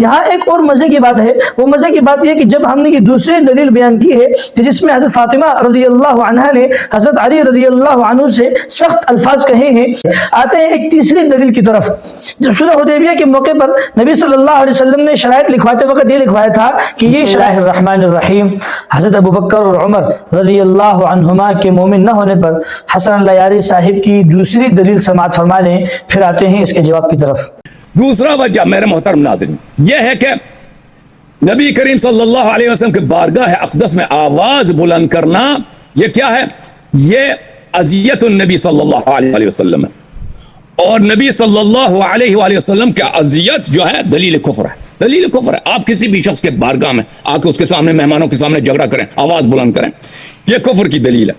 یہاں ایک اور مزے کی بات ہے۔ وہ مزے کی بات یہ کہ جب ہم نے یہ دوسری دلیل بیان کی ہے کہ جس میں حضرت فاطمہ رضی اللہ عنہ نے حضرت علی رضی اللہ عنہ سے سخت الفاظ کہے ہیں آتے ہیں ایک تیسری دلیل کی طرف۔ جب صلح حدیبیہ کے موقع پر نبی صلی اللہ علیہ وسلم نے شرائط لکھواتے وقت یہ لکھوایا تھا کہ یہ اللہ الرحمن الرحیم۔ حضرت ابو بکر اور عمر رضی اللہ عنہما کے مومن نہ ہونے پر حسن اللہ یاری صاحب کی دوسری دلیل سماعت فرما لیں پھر آتے ہیں اس کے جواب کی طرف۔ دوسرا وجہ میرے محترم ناظرین، یہ ہے کہ نبی کریم صلی اللہ علیہ وسلم کے بارگاہ اقدس میں آواز بلند کرنا، یہ کیا ہے؟ یہ اذیت النبی صلی اللہ علیہ وسلم ہے۔ اور نبی صلی اللہ علیہ وآلہ وسلم کا اذیت جو ہے، دلیل کفر ہے۔ دلیل کفر ہے۔ آپ کسی بھی شخص کے بارگاہ میں آ کے اس کے سامنے مہمانوں کے سامنے جھگڑا کریں، آواز بلند کریں، یہ کفر کی دلیل ہے۔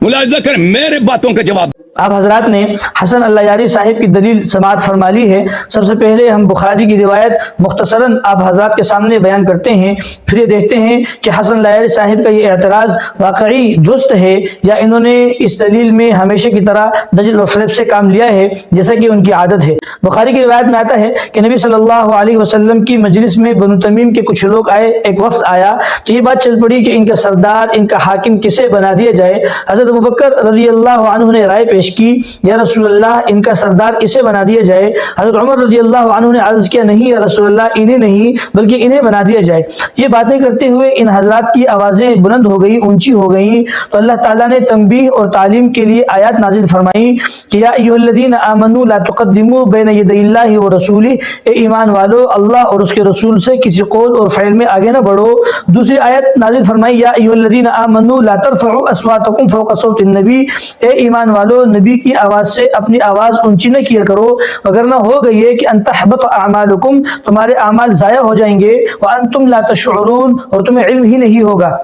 ملاحظہ کریں، میرے باتوں کا جواب آپ حضرات نے حسن اللہ یاری صاحب کی دلیل سماعت فرما لی ہے۔ سب سے پہلے ہم بخاری کی روایت مختصراً آپ حضرات کے سامنے بیان کرتے ہیں۔ پھر یہ دیکھتے ہیں کہ حسن اللہ یاری صاحب کا یہ اعتراض واقعی درست ہے یا انہوں نے اس دلیل میں ہمیشہ کی طرح دجل و فریب سے کام لیا ہے جیسا کہ ان کی عادت ہے۔ بخاری کی روایت میں آتا ہے کہ نبی صلی اللہ علیہ وسلم کی مجلس میں بنو تمیم کے کچھ لوگ آئے، ایک وقت آیا تو یہ بات چل پڑی کہ ان کا سردار، ان کا حاکم کسے بنا دیا جائے۔ حضرت ابوبکر رضی اللہ عنہ نے رائے پیش پیش کی، یا رسول اللہ، ان کا سردار کسے بنا دیا جائے۔ حضرت عمر رضی اللہ عنہ نے عرض کیا، نہیں یا رسول اللہ، انہیں نہیں، بلکہ انہیں بنا دیا جائے۔ یہ باتیں کرتے ہوئے ان حضرات کی آوازیں بلند ہو گئی اونچی ہو گئی تو اللہ تعالیٰ نے تنبیہ اور تعلیم کے لیے آیات نازل فرمائی کہ یا ایھا الذین آمنوا لا تقدموا بین یدی اللہ و رسولہ۔ اے ایمان والو، اللہ اور اس کے رسول سے کسی قول اور فعل میں آگے نہ بڑھو۔ دوسری آیت نازل فرمائی، یا ایھا الذین آمنوا لا ترفعوا اصواتکم فوق صوت النبی۔ اے ایمان والو نبی کی آواز سے اپنی آواز اونچی نہ کیا کرو وگرنہ ہو گئی ہے کہ انتحبت اعمالکم، تمہارے اعمال ضائع ہو جائیں گے، وانتم لا تشعرون اور تمہیں علم ہی نہیں ہوگا۔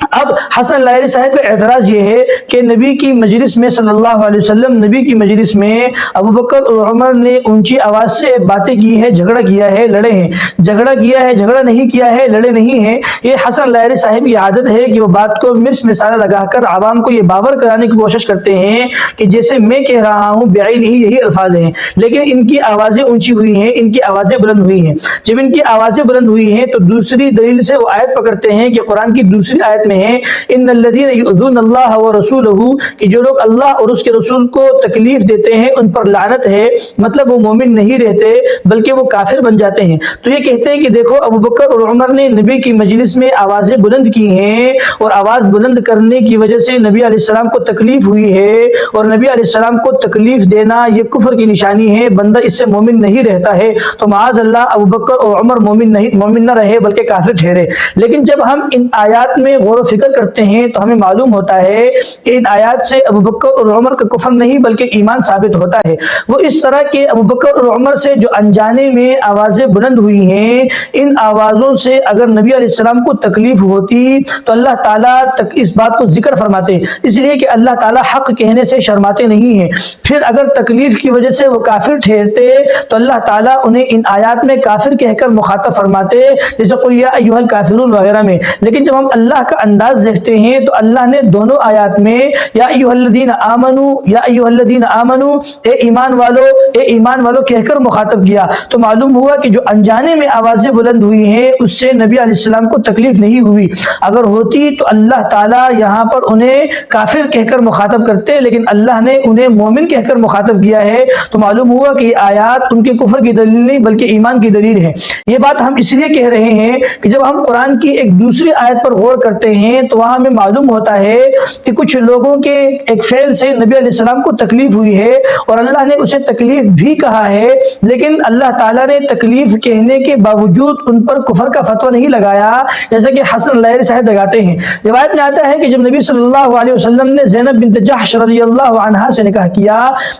اب حسن لائری صاحب کا اعتراض یہ ہے کہ نبی کی مجلس میں صلی اللہ علیہ وسلم، نبی کی مجلس میں ابو بکر اور عمر نے اونچی آواز سے باتیں کی ہے جھگڑا کیا ہے، لڑے ہیں۔ جھگڑا کیا ہے، جھگڑا نہیں کیا ہے، لڑے نہیں ہیں۔ یہ حسن لائری صاحب کی عادت ہے کہ وہ بات کو مرس مثالہ لگا کر عوام کو یہ باور کرانے کی کوشش کرتے ہیں کہ جیسے میں کہہ رہا ہوں بیائی نہیں یہی الفاظ ہیں۔ لیکن ان کی آوازیں اونچی ہوئی ہیں، ان کی آوازیں بلند ہوئی ہیں۔ جب ان کی آوازیں بلند ہوئی ہیں تو دوسری دلیل سے وہ آیت پکڑتے ہیں کہ قرآن کی دوسری آیت میں ہے ان الذین یؤذون اللہ و رسولہ، کہ جو لوگ اللہ اور اس کے رسول کو تکلیف دیتے ہیں، ان پر لعنت ہے۔ مطلب وہ مومن نہیں رہتے، بلکہ وہ کافر بن جاتے ہیں۔ تو یہ کہتے ہیں کہ دیکھو، ابو بکر اور عمر نے نبی کی مجلس میں آوازیں بلند کی ہیں اور آواز بلند کرنے کی وجہ سے نبی علیہ السلام کو تکلیف ہوئی ہے۔ اور نبی علیہ السلام کو تکلیف دینا یہ کفر کی نشانی ہے۔ بندہ اس سے مومن نہیں رہتا ہے۔ تو معاذ اللہ، ابو بکر اور عمر مومن نہیں، مومن نہ رہے، بلکہ کافر ٹھہرے۔ لیکن جب ہم ان آیات میں غور غور و فکر کرتے ہیں تو ہمیں معلوم ہوتا ہے کہ ان آیات سے ابو بکر اور عمر کا کفر نہیں بلکہ ایمان ثابت ہوتا ہے۔ وہ اس طرح کے ابو بکر اور عمر سے جو انجانے میں آوازیں بلند ہوئی ہیں، ان آوازوں سے اگر نبی علیہ السلام کو تکلیف ہوتی تو اللہ تعالیٰ تک اس بات کو ذکر فرماتے۔ اس لیے کہ اللہ تعالیٰ حق کہنے سے شرماتے نہیں ہیں۔ پھر اگر تکلیف کی وجہ سے وہ کافر ٹھہرتے تو اللہ تعالیٰ انہیں ان آیات میں کافر کہہ کر مخاطب فرماتے، جیسے قل یا ایھا الکافرون وغیرہ میں۔ لیکن جب ہم اللہ کا انداز دیکھتے ہیں تو اللہ نے دونوں آیات میں یا ایھا الذین آمنو یا ایھا الذین آمنو اے ایمان والو، اے ایمان والو کہہ کر مخاطب کیا۔ تو معلوم ہوا کہ جو انجانے میں آوازیں بلند ہوئی ہیں، اس سے نبی علیہ السلام کو تکلیف نہیں ہوئی۔ اگر ہوتی تو اللہ تعالیٰ یہاں پر انہیں کافر کہہ کر مخاطب کرتے، لیکن اللہ نے انہیں مومن کہہ کر مخاطب کیا ہے۔ تو معلوم ہوا کہ یہ آیات ان کے کفر کی دلیل نہیں، بلکہ ایمان کی دلیل ہے یہ بات ہم اس لیے کہہ رہے ہیں کہ جب ہم قرآن کی ایک دوسری آیت پر غور کرتے ہیں ہیں تو وہاں ہمیں معلوم ہوتا ہے کہ کچھ لوگوں کے ایک فعل سے نبی علیہ السلام کو تکلیف ہوئی ہے اور اللہ نے اسے تکلیف بھی کہا ہے، لیکن اللہ تعالیٰ نے تکلیف کہنے کے باوجود ان پر کفر کا فتویٰ نہیں لگایا، جیسا کہ حسن لہر صاحب لگاتے ہیں۔ روایت میں آتا ہے کہ جب نبی صلی اللہ علیہ وسلم نے زینب بنت جحش رضی اللہ عنہا سے نکاح کیا،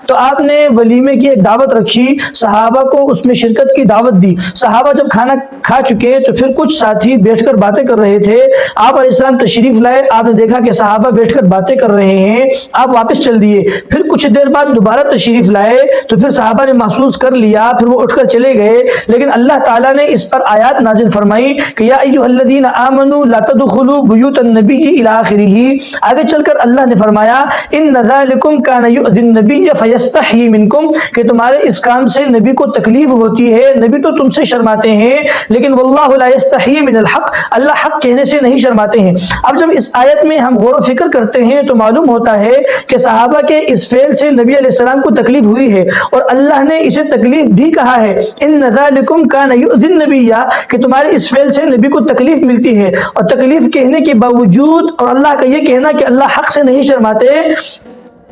تو آپ نے ولیمے کی ایک دعوت رکھی، صحابہ کو اس میں شرکت کی دعوت دی۔ صحابہ جب کھانا کھا چکے، تو پھر کچھ ساتھی بیٹھ کر باتیں کر رہے تھے۔ آپ علیہ السلام تشریف لائے، آپ نے دیکھا کہ صحابہ بیٹھ کر باتیں کر رہے ہیں، آپ واپس چل دیے۔ پھر کچھ دیر بعد دوبارہ تشریف لائے، تو پھر صحابہ نے محسوس کر لیا، پھر وہ اٹھ کر چلے گئے۔ لیکن اللہ تعالیٰ نے اس پر آیات نازل فرمائی کہ یا ایھا الذین آمنوا لا تدخلوا بیوت النبی الی آخرہ۔ آگے چل کر اللہ نے فرمایا، ان ذالکم کان یؤذی النبی فیستحیی منکم۔ کہ تمہارے اس کام سے نبی کو تکلیف ہوتی ہے، نبی تو تم سے شرماتے ہیں، لیکن واللہ لا یستحیی من الحق۔ اللہ حق کہنے سے نہیں شرماتے ہیں۔ اب جب اس آیت میں ہم غور و فکر کرتے ہیں تو معلوم ہوتا ہے کہ صحابہ کے اس فعل سے نبی علیہ السلام کو تکلیف ہوئی ہے اور اللہ نے اسے تکلیف بھی کہا ہے۔ ان ذالکم کان یؤذی النبی، کہ تمہارے اس فعل سے نبی کو تکلیف ملتی ہے اور تکلیف کہنے کے باوجود اور اللہ کا یہ کہنا کہ اللہ حق سے نہیں شرماتے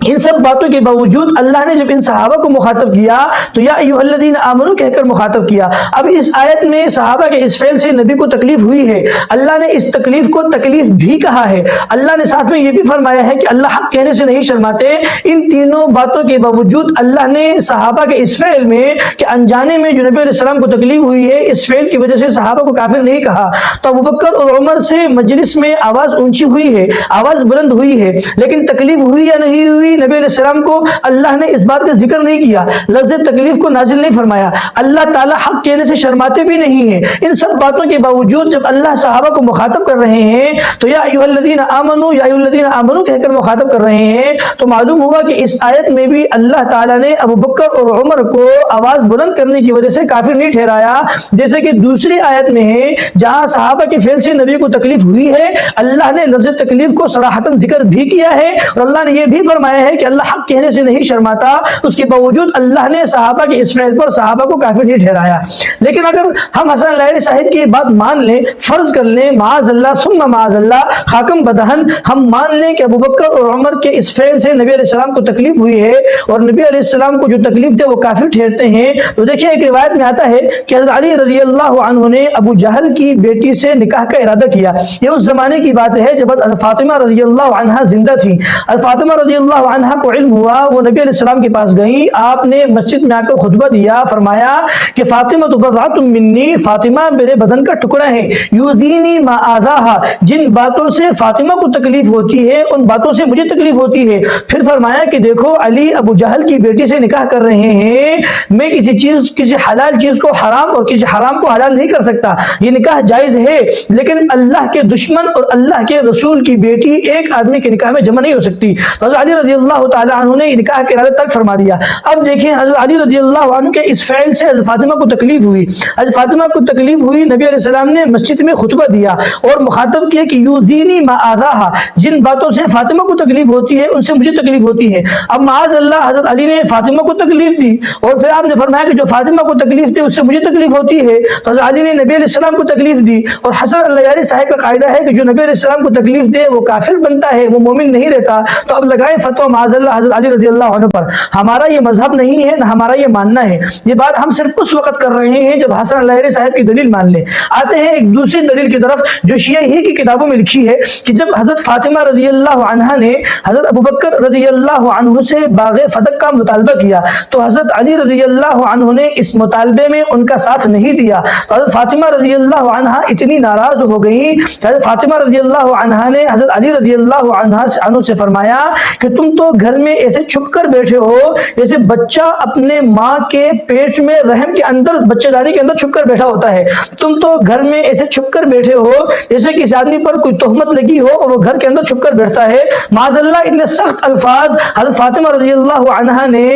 ان سب باتوں کے باوجود اللہ نے جب ان صحابہ کو مخاطب کیا، تو یا ایھا الذین آمنو کہہ کر مخاطب کیا۔ اب اس آیت میں صحابہ کے اس فعل سے نبی کو تکلیف ہوئی ہے۔ اللہ نے اس تکلیف کو تکلیف بھی کہا ہے۔ اللہ نے ساتھ میں یہ بھی فرمایا ہے کہ اللہ حق کہنے سے نہیں شرماتے۔ ان تینوں باتوں کے باوجود اللہ نے صحابہ کے اس فعل میں کہ انجانے میں جو نبی علیہ السلام کو تکلیف ہوئی ہے، اس فعل کی وجہ سے صحابہ کو کافر نہیں کہا۔ تو ابو بکر اور عمر سے مجلس میں آواز اونچی ہوئی ہے، آواز بلند ہوئی ہے، لیکن تکلیف ہوئی یا نہیں ہوئی نبی علیہ السلام کو اللہ نے اس بات کا ذکر نہیں کیا، لفظ تکلیف کو نازل نہیں فرمایا۔ اللہ تعالیٰ حق کہنے سے شرماتے بھی نہیں ہیں۔ ان سب باتوں کے باوجود جب اللہ صحابہ کو مخاطب کر رہے ہیں، تو یا ایھا الذین آمنو یا ایھا الذین آمنو کہہ کر مخاطب کر رہے ہیں، تو معلوم ہوا کہ اس آیت میں بھی اللہ تعالیٰ نے ابو بکر اور عمر کو آواز بلند کرنے کی وجہ سے کافر نہیں ٹھہرایا۔ جیسے کہ دوسری آیت میں ہے، جہاں صحابہ کے فعل سے نبی کو تکلیف ہوئی ہے، اللہ نے لفظ تکلیف کو صراحتاً ذکر بھی کیا ہے اور اللہ نے یہ بھی فرمایا ہے کہ اللہ حق کہنے سے نہیں شرماتا، اس کے باوجود اللہ نے صحابہ کے اس فعل پر صحابہ کو کافر نہیں ٹھہرایا۔ لیکن اگر ہم حسن لہری صاحب کی بات مان لیں، فرض کر لیں، معاذ اللہ، ثم معاذ اللہ، خاکم بدہن، ہم مان لیں کہ ابو بکر اور عمر کے اس فعل سے نبی علیہ السلام کو تکلیف ہوئی ہے اور نبی علیہ السلام کو جو تکلیف دے وہ کافر ٹھہرتے ہیں۔ تو دیکھیں، ایک روایت میں آتا ہے کہ حضرت علی رضی اللہ عنہ نے ابو جہل کی بیٹی سے نکاح کا ارادہ کیا۔ یہ اس زمانے کی بات ہے جب فاطمہ رضی اللہ عنہ زندہ تھی فاطمہ رضی اللہ عنہ کو علم ہوا، وہ نبی علیہ السلام کے پاس گئی، آپ نے مسجد میں آ کر خطبہ دیا، فرمایا کہ فاطمہ تو بضعۃ منی، فاطمہ میرے بدن کا ٹکڑا ہے یوزینی ما آذاہا، جن باتوں سے فاطمہ کو تکلیف ہوتی ہے، ان باتوں سے مجھے تکلیف ہوتی ہے۔ پھر فرمایا کہ دیکھو، علی ابو جہل کی بیٹی سے نکاح کر رہے ہیں، میں کسی چیز، کسی حلال چیز کو حرام اور کسی حرام کو حلال نہیں کر سکتا۔ یہ نکاح جائز ہے، لیکن اللہ کے دشمن اور اللہ کے رسول کی بیٹی ایک آدمی کے نکاح میں جمع نہیں ہو سکتی۔ تو حضرت علی رضی رضی اللہ تعالی عنہ نے نکاح کے ارادے تک فرما دیا۔ اب دیکھیں حضرت علی رضی اللہ عنہ کے اس فعل سے حضرت فاطمہ کو تکلیف ہوئی۔ حضرت فاطمہ کو تکلیف ہوئی، نبی علیہ السلام نے مسجد میں خطبہ دیا اور مخاطب کیا کہ یوزینی ما آذاہا۔ جن باتوں سے فاطمہ کو تکلیف ہوتی ہے، ان سے مجھے تکلیف ہوتی ہے۔ اب معاذ اللہ، حضرت علی نے فاطمہ کو تکلیف دی اور پھر آپ نے فرمایا کہ جو فاطمہ کو تکلیف دی اس سے مجھے تکلیف ہوتی ہے۔ تو حضرت علی نے نبی علیہ السلام کو تکلیف دی اور حسن اللہ علیہ صاحب کا قاعدہ ہے کہ جو نبی علیہ السلام کو تکلیف دے، وہ کافر بنتا ہے، وہ مومن نہیں رہتا۔ تو اب لگائیں فتویٰ معاذ اللہ حضرت علی رضی اللہ عنہ پر. ہمارا یہ مذہب نہیں ہے، نہ ہمارا یہ ماننا ہے۔ یہ بات ہم صرف اس وقت کر رہے ہیں جب حسن اللہ صاحب کی دلیل مان لیں۔ آتے ہیں ایک دوسری دلیل کی طرف، جو شیعہ ہی کی کتابوں میں لکھی ہے کہ جب حضرت فاطمہ رضی اللہ عنہ نے حضرت ابو بکر رضی اللہ عنہ سے باغ فتق کا مطالبہ کیا، تو حضرت علی رضی اللہ عنہ نے اس مطالبے میں ان کا ساتھ نہیں دیا۔ تو حضرت فاطمہ رضی اللہ عنہ اتنی ناراض ہو گئی کہ حضرت فاطمہ رضی اللہ عنہ نے حضرت علی رضی اللہ عنہ سے عنہ سے فرمایا کہ تم تو گھر میں ایسے چھپ کر بیٹھے ہو جیسے بچہ اپنے ماں کے پیٹ میں رحم کے اندر، بچے داری کے اندر چھپ کر بیٹھا ہوتا ہے۔ تم تو گھر میں ایسے چھپ کر بیٹھے ہو جیسے کسی آدمی پر کوئی تہمت لگی ہو اور وہ گھر کے اندر چھپ کر بیٹھتا ہے۔ معاذ اللہ، اتنے سخت الفاظ حضرت فاطمہ رضی اللہ عنہ نے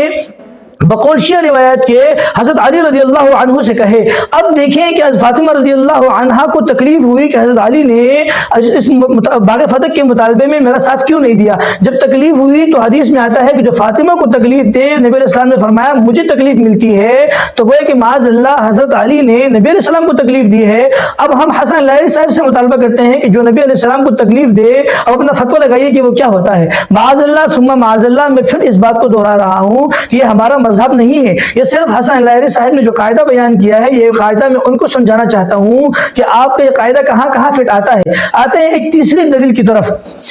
بقول شیعہ روایت کے حضرت علی رضی اللہ عنہ سے کہے، اب دیکھیں کہ حضرت فاطمہ رضی اللہ عنہ کو تکلیف ہوئی کہ حضرت علی نے اس باغ فتح کے مطالبے میں میرا ساتھ کیوں نہیں دیا؟ جب تکلیف ہوئی تو حدیث میں آتا ہے کہ جو فاطمہ کو تکلیف دے، نبی علیہ السلام نے فرمایا، مجھے تکلیف ملتی ہے، تو گویا کہ معاذ اللہ حضرت علی نے نبی علیہ السلام کو تکلیف دی ہے۔ اب ہم حسن اللہ صاحب سے مطالبہ کرتے ہیں کہ جو نبی علیہ السلام کو تکلیف دے، اب اپنا فتویٰ لگائیے کہ وہ کیا ہوتا ہے۔ معاذ اللہ ثم معاذ اللہ میں پھر اس بات کو دہرا رہا ہوں کہ یہ ہمارا مذہب مذہب نہیں ہے۔ یہ صرف حسن لہری صاحب نے جو قاعدہ بیان کیا ہے، یہ قاعدہ میں ان کو سمجھانا چاہتا ہوں کہ آپ کا یہ قاعدہ کہاں کہاں فٹ آتا ہے۔ آتے ہیں ایک تیسری دلیل کی طرف۔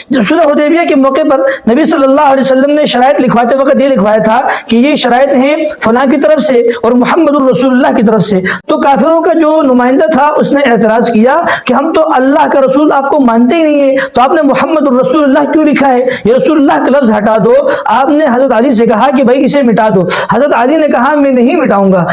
جب صلح حدیبیہ کے موقع پر نبی صلی اللہ علیہ وسلم نے شرائط لکھواتے وقت یہ لکھوایا تھا کہ یہ شرائط ہیں فلاں کی طرف سے اور محمد الرسول اللہ کی طرف سے۔ تو کافروں کا جو نمائندہ تھا، اس نے اعتراض کیا کہ ہم تو اللہ کا رسول آپ کو مانتے ہی نہیں ہیں۔ تو آپ نے محمد الرسول اللہ کیوں لکھا ہے؟ یہ رسول اللہ کا لفظ ہٹا دو۔ آپ نے حضرت علی سے کہا کہ بھائی اسے مٹا دو۔ حضرت علی نے کہا میں نہیں مٹاؤں گا۔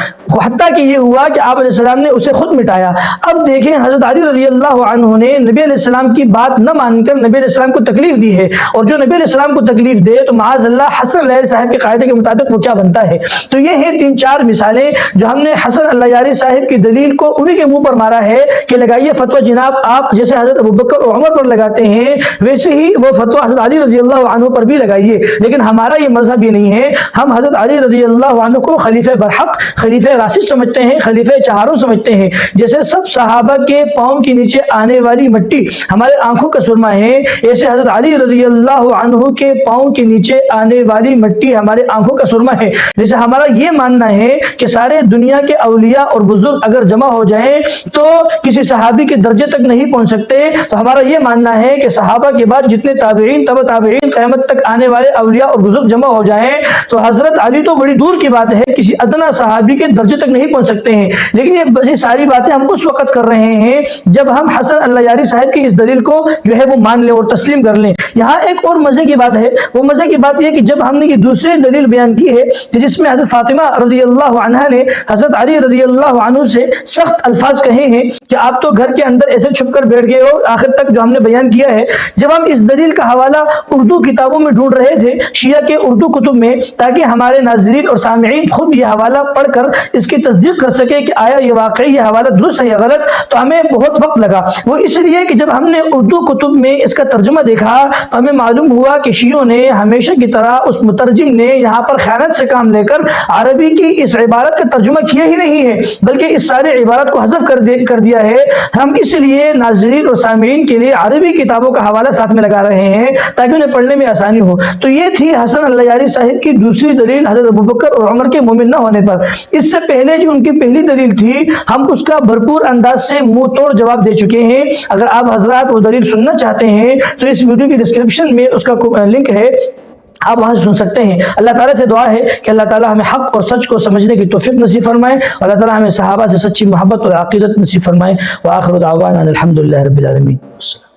حتیٰ کہ یہ ہوا کہ آپ علیہ السلام نے اسے خود مٹایا۔ اب دیکھیں حضرت علی رضی اللہ عنہ نے نبی علیہ السلام کی بات نہ مان کر نبی علیہ السلام کو تکلیف دی ہے۔ اور جو نبی علیہ السلام کو تکلیف دے تو معاذ اللہ حسن علیہ صاحب کے قاعدے کے مطابق وہ کیا بنتا ہے؟ تو یہ ہیں تین چار مثالیں جو ہم نے حسن اللہ یاری صاحب کی دلیل کو انہی کے منہ پر مارا ہے کہ لگائیے فتویٰ جناب آپ جیسے حضرت ابو بکر اور عمر پر لگاتے ہیں، ویسے ہی وہ فتویٰ حضرت علی رضی اللہ عنہ پر بھی لگائیے۔ لیکن ہمارا یہ مذہب یہ نہیں ہے۔ ہم حضرت علی رضی اللہ اللہ عنہ کو خلیفہ برحق، خلیفہ راشد سمجھتے ہیں، خلیفہ چہاروں سمجھتے ہیں۔ جیسے سب صحابہ کے پاؤں کے نیچے آنے والی مٹی ہمارے آنکھوں کا سرما ہے ایسے حضرت علی رضی اللہ عنہ کے پاؤں کے نیچے آنے والی مٹی ہمارے آنکھوں کا سرما ہے۔ جیسے ہمارا یہ ماننا ہے کہ سارے دنیا کے اولیاء اور بزرگ اگر جمع ہو جائیں تو کسی صحابی کے درجے تک نہیں پہنچ سکتے۔ تو ہمارا یہ ماننا ہے کہ صحابہ کے بعد جتنے تابعین، تب تابعین قیامت تک آنے والے اولیاء اور بزرگ جمع ہو جائیں۔ تو حضرت علی تو بڑی دور کی بات ہے، کسی ادنا صحابی کے درجے تک نہیں پہنچ سکتے ہیں۔ لیکن یہ ساری باتیں ہم اس وقت کر رہے ہیں جب ہم حسن اللہ یاری صاحب کی اس دلیل کو جو ہے وہ مان لیں اور تسلیم کر لیں۔ یہاں ایک اور مزے کی بات ہے۔ وہ مزے کی بات یہ کہ جب ہم نے یہ دوسری دلیل بیان کی ہے کہ جس میں حضرت فاطمہ رضی اللہ عنہ نے حضرت علی رضی اللہ عنہ سے سخت الفاظ کہے ہیں کہ آپ تو گھر کے اندر ایسے چھپ کر بیٹھ گئے ہو، آخر تک جو ہم نے بیان کیا ہے۔ جب ہم اس دلیل کا حوالہ اردو کتابوں میں ڈھونڈ رہے تھے، شیعہ کے اردو کتب میں، تاکہ ہمارے ناظرین اور سامعین خود یہ حوالہ پڑھ کر اس کی تصدیق کر سکے کہ آیا یہ واقعی یہ حوالہ درست ہے یا غلط، تو ہمیں بہت وقت لگا۔ وہ اس لیے کہ جب ہم نے اردو کتب میں اس کا ترجمہ دیکھا، تو ہمیں معلوم ہوا کہ شیعوں نے ہمیشہ کی طرح اس مترجم نے یہاں پر خیانت سے کام لے کر عربی کی اس عبارت کا ترجمہ کیا ہی نہیں ہے، بلکہ اس سارے عبارت کو حذف کر دے کر دیا ہے۔ ہم اس لیے ناظرین اور سامعین کے لیے عربی کتابوں کا حوالہ ساتھ میں لگا رہے ہیں تاکہ انہیں پڑھنے میں آسانی ہو۔ تو یہ تھی حسن اللہ یاری صاحب کی دوسری دلیل، حضرت ابوبکر بکر اور عمر کے مومن نہ ہونے پر۔ اس سے پہلے جو ان کی پہلی دلیل تھی، ہم اس کا بھرپور انداز سے منہ توڑ جواب دے چکے ہیں۔ اگر آپ حضرات وہ دلیل سننا چاہتے ہیں، تو اس ویڈیو کی ڈسکرپشن میں اس کا لنک ہے۔ آپ وہاں سے سن سکتے ہیں۔ اللہ تعالیٰ سے دعا ہے کہ اللہ تعالیٰ ہمیں حق اور سچ کو سمجھنے کی توفیق نصیب فرمائے اور اللہ تعالیٰ ہمیں صحابہ سے سچی محبت اور عقیدت نصیب فرمائے۔ وآخر دعوانا الحمد للہ رب العالمین۔ السلام